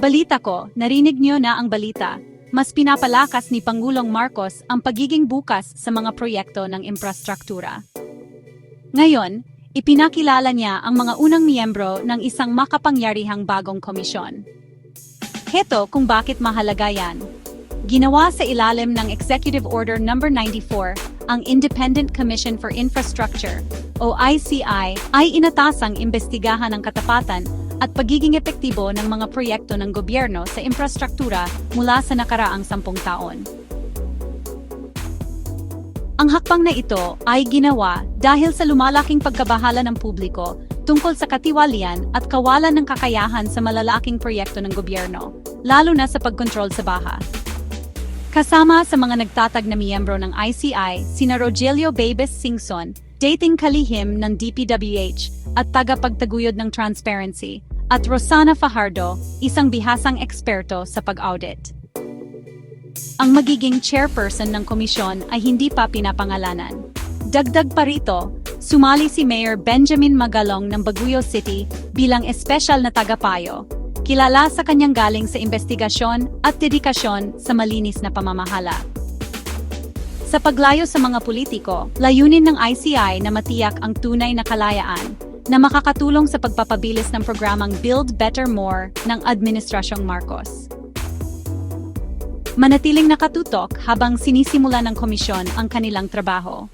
Balita ko, narinig niyo na ang balita. Mas pinapalakas ni Pangulong Marcos ang pagiging bukas sa mga proyekto ng infrastruktura. Ngayon, ipinakilala niya ang mga unang miyembro ng isang makapangyarihang bagong komisyon. Heto kung bakit mahalaga yan. Ginawa sa ilalim ng Executive Order No. 94, ang Independent Commission for Infrastructure o ICI ay inatasang imbestigahan ang katapatan at pagiging epektibo ng mga proyekto ng gobyerno sa infrastruktura mula sa nakaraang sampung taon. Ang hakbang na ito ay ginawa dahil sa lumalaking pagkabahala ng publiko tungkol sa katiwalian at kawalan ng kakayahan sa malalaking proyekto ng gobyerno, lalo na sa pagkontrol sa baha. Kasama sa mga nagtatag na miyembro ng ICI, sina Rogelio Babes Singson, dating kalihim ng DPWH at tagapagtaguyod ng Transparency, at Rosana Fajardo, isang bihasang eksperto sa pag-audit. Ang magiging chairperson ng komisyon ay hindi pa pinapangalanan. Dagdag pa rito, sumali si Mayor Benjamin Magalong ng Baguio City bilang espesyal na tagapayo, kilala sa kanyang galing sa investigasyon at dedikasyon sa malinis na pamamahala. Sa paglayo sa mga politiko, layunin ng ICI na matiyak ang tunay na kalayaan na makakatulong sa pagpapabilis ng programang Build Better More ng Administrasyong Marcos. Manatiling nakatutok habang sinisimula ng komisyon ang kanilang trabaho.